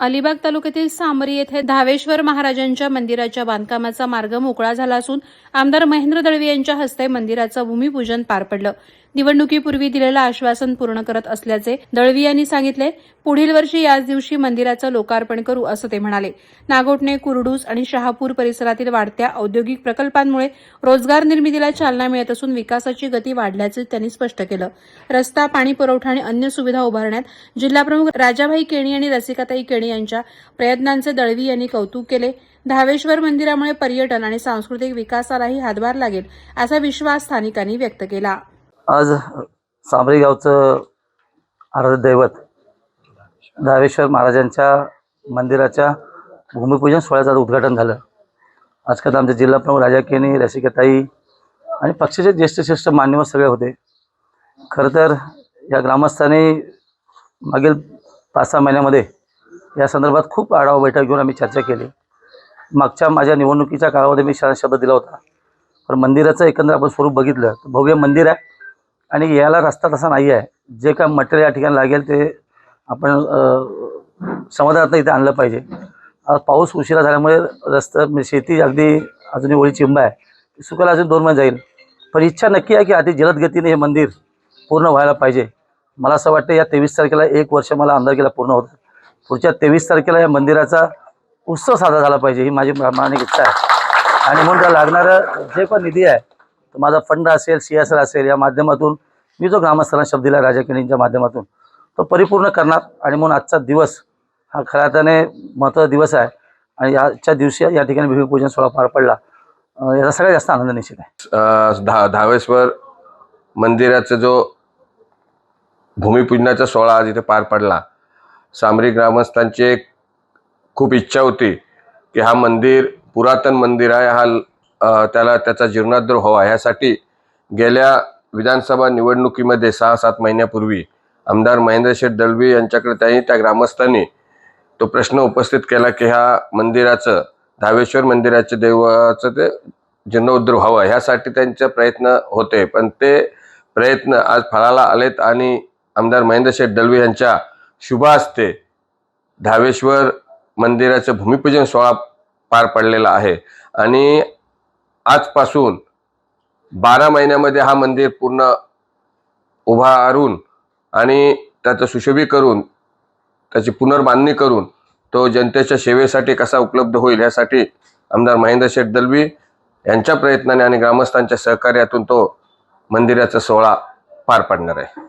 अलिबाग तालुक्यातील सामरी येथे धावेश्वर महाराजांच्या मंदिराच्या बांधकामाचा मार्ग मोकळा झाला असून आमदार महेंद्र दळवी यांच्या हस्ते मंदिराचं भूमिपूजन पार पडलं. निवडणुकीपूर्वी दिलेलं आश्वासन पूर्ण करत असल्याचे दळवी यांनी सांगितले. पुढील वर्षी याच दिवशी मंदिराचं लोकार्पण करू असं ते म्हणाले. नागोटणे कुरडूस आणि शहापूर परिसरातील वाढत्या औद्योगिक प्रकल्पांमुळे रोजगार निर्मितीला चालना मिळत असून विकासाची गती वाढल्याचं त्यांनी स्पष्ट केलं. रस्ता पाणी पुरवठा आणि अन्य सुविधा उभारण्यात जिल्हाप्रमुख राजाभाई केणी आणि रसिकाताई केणी यांच्या प्रयत्नांचे दळवी यांनी कौतुक केले. धावेश्वर मंदिरामुळे पर्यटन आणि सांस्कृतिक विकासालाही हातभार लागेल असा विश्वास स्थानिकांनी व्यक्त केला. आज सामरी गावचं आराध्य दैवत धावेश्वर महाराजांच्या मंदिराच्या भूमिपूजन सोहळ्याचं उद्घाटन झालं. आजकाल आमचे जिल्हाप्रमुख राजा रसिकताई आणि पक्षाचे ज्येष्ठ श्रेष्ठ मान्यवर सगळे होते. खरं तर या ग्रामस्थांनी मागील पाच सहा महिन्यामध्ये या संदर्भात खूप आढावा बैठक घेऊन आम्ही चर्चा केली. मागच्या माझ्या निवडणुकीच्या काळामध्ये मी शब्द दिला होता. पण मंदिराचं एकंदर आपण स्वरूप बघितलं तर भव्य मंदिर आहे आणि यायला रस्ता तसा नाही आहे. जे काय मटेरियल या ठिकाणी लागेल ते आपण समाधानात इथे आणलं पाहिजे. आज पाऊस उशिरा झाल्यामुळे रस्ता म्हणजे शेती अगदी अजूनही ओळी चिंब आहे. ती सुकायला अजून दोन महिने जाईल. पण इच्छा नक्की आहे की अति जलद गतीने हे मंदिर पूर्ण व्हायला पाहिजे. मला असं वाटतं या तेवीस तारखेला एक वर्ष मला आमदारकीला पूर्ण होतं पुढच्या तेवीस तारखेला या मंदिराचा उत्सव साजरा झाला पाहिजे ही माझी प्रामाणिक इच्छा आहे. आणि म्हणून त्या लागणारं जे पण निधी आहे तो माझा फंड असेल सी एस आर असेल या माध्यमातून मी जो ग्रामस्थांना शब्द दिला राजा किणींच्या माध्यमातून तो परिपूर्ण करणार. आणि म्हणून आजचा दिवस हा खऱ्या अर्थाने महत्त्वाचा दिवस आहे. आणि याच्या दिवशी या ठिकाणी भूमिपूजन सोहळा पार पडला. याचा सगळ्यात जास्त आनंद निश्चित आहे. धा धावेश्वर मंदिराचा जो भूमिपूजनाचा सोहळा आज इथे पार पडला सामरी ग्रामस्थांची एक खूप इच्छा होती की हा मंदिर पुरातन मंदिर आहे हा त्याला त्याचा जीर्णोद्धार व्हावा. ह्यासाठी गेल्या विधानसभा निवडणुकीमध्ये सहा सात महिन्यापूर्वी आमदार महेंद्र शेठ दळवी यांच्याकडे त्यांनी त्या ग्रामस्थांनी तो प्रश्न उपस्थित केला की ह्या मंदिराचं धावेश्वर मंदिराचे देवाचं ते जीर्णोद्धार व्हावं. ह्यासाठी त्यांचे प्रयत्न होते. पण ते प्रयत्न आज फळाला आलेत आणि आमदार महेंद्र शेठ दळवी यांच्या शुभ असते. धावेश्वर मंदिराचं भूमिपूजन सोहळा पार पडलेला आहे. आणि आजपासून बारा महिन्यामध्ये हा मंदिर पूर्ण उभारून आणि त्याचं सुशोभी करून त्याची पुनर्बांधणी करून तो जनतेच्या सेवेसाठी कसा उपलब्ध होईल यासाठी आमदार महेंद्र शेठ दलवी यांच्या प्रयत्नाने आणि ग्रामस्थांच्या सहकार्यातून तो मंदिराचा सोहळा पार पाडणार आहे.